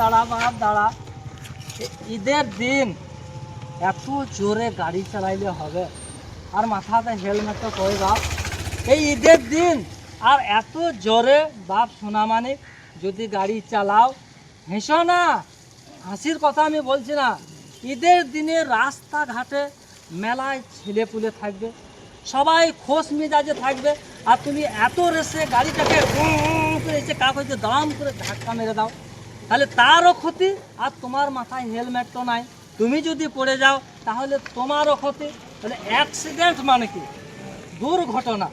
দাঁড়া বাপ দাঁড়া। ঈদের দিন এত জোরে গাড়ি চালাইলে হবে। আর মাথাতে হেলমেটটা করে বাপ। এই ঈদের দিন আর এত জোরে বাপ শোনা মানে যদি গাড়ি চালাও। হেসো না, হাসির কথা আমি বলছি না। ঈদের দিনে রাস্তাঘাটে মেলায় ছেলেপুলে থাকবে। সবাই খোশ মেজাজে থাকবে। আর তুমি এত রেসে গাড়িটাকে এসে হইতে দাম করে ধাক্কা মেরে দাও। তাহলে তারও ক্ষতি আর তোমার মাথায় হেলমেট তো নাই। তুমি যদি পড়ে যাও, তাহলে তোমারও ক্ষতি। তাহলে অ্যাক্সিডেন্ট মানে কি? দুর্ঘটনা।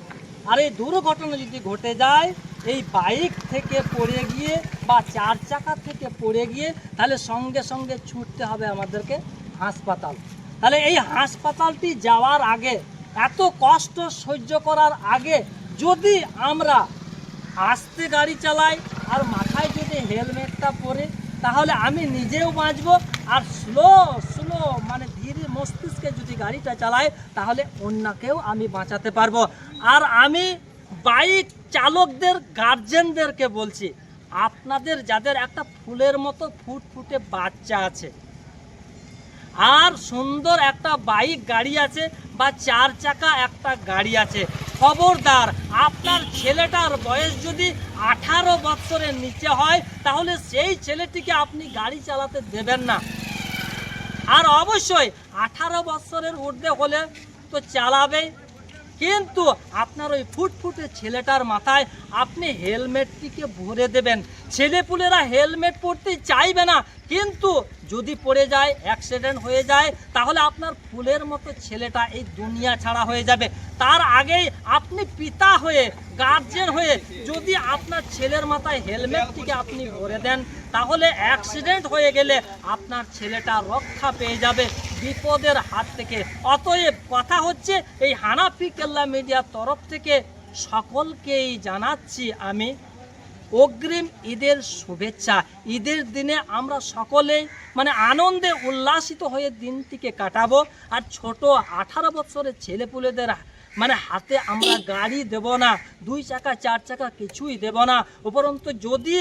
আর এই দুর্ঘটনা যদি ঘটে যায়, এই বাইক থেকে পড়ে গিয়ে বা চার চাকা থেকে পড়ে গিয়ে, তাহলে সঙ্গে সঙ্গে ছুটতে হবে আমাদেরকে হাসপাতাল। তাহলে এই হাসপাতালটি যাওয়ার আগে, এত কষ্ট সহ্য করার আগে যদি আমরা আস্তে গাড়ি চালাই আর মাথায় যদি হেলমেটটা পরে, তাহলে আমি নিজেও বাঁচবো আর স্লো স্লো মানে ধীরে মস্তিষ্কে যদি গাড়িটা চালাই তাহলে অন্যকেও আমি বাঁচাতে পারব। আর আমি বাইক চালকদের, গার্জেনদেরকে বলছি, আপনাদের যাদের একটা ফুলের মতো ফুটফুটে বাচ্চা আছে, আর সুন্দর একটা বাইক গাড়ি আছে বা চার চাকা একটা গাড়ি আছে খবরদার। আপনার ছেলেটার বয়স যদি আঠারো বছরের নিচে হয়, তাহলে সেই ছেলেটিকে আপনি গাড়ি চালাতে দেবেন না। আর অবশ্যই আঠারো বছরের ঊর্ধ্বে হলে তো চালাবে কিন্তু আপনার ওই ফুটফুটে ছেলেটার মাথায় আপনি হেলমেটটিকে ভরে দেবেন। ছেলেপুলেরা হেলমেট পরতে চাইবে না। কিন্তু যদি পড়ে যায় অ্যাক্সিডেন্ট হয়ে যায়, তাহলে আপনার ফুলের মতো ছেলেটা এই দুনিয়া ছাড়া হয়ে যাবে। তার আগেই আপনি পিতা হয়ে গার্জেন হয়ে যদি আপনার ছেলের মাথায় হেলমেটটিকে আপনি ভরে দেন, তাহলে অ্যাক্সিডেন্ট হয়ে গেলে আপনার ছেলেটা রক্ষা পেয়ে যাবে। বিপদের হাত থেকে। অতএব কথা হচ্ছে, এই হানাফি কেল্লা মিডিয়ার তরফ থেকে সকলকেই জানাচ্ছি আমি অগ্রিম ঈদের শুভেচ্ছা। ঈদের দিনে আমরা সকলেই মানে আনন্দে উল্লাসিত হয়ে দিনটিকে কাটাবো। আর ছোট আঠারো বছরের ছেলেপুলেদের মানে হাতে আমরা গাড়ি দেব না, দুই চাকা, চার চাকা কিছুই দেব না। উপরন্তু যদি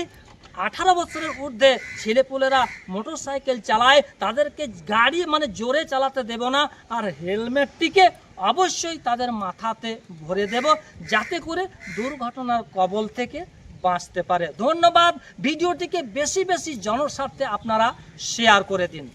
আঠারো বছরের ঊর্ধ্বে ছেলেপুলেরা মোটর সাইকেল চালায়, তাদেরকে গাড়ি মানে জোরে চালাতে দেব না। আর হেলমেটটিকে অবশ্যই তাদের মাথাতে ভরে দেব, যাতে করে দুর্ঘটনার কবল থেকে বাঁচতে পারে। ধন্যবাদ। ভিডিওটিকে বেশি বেশি জনস্বার্থে আপনারা শেয়ার করে দিন।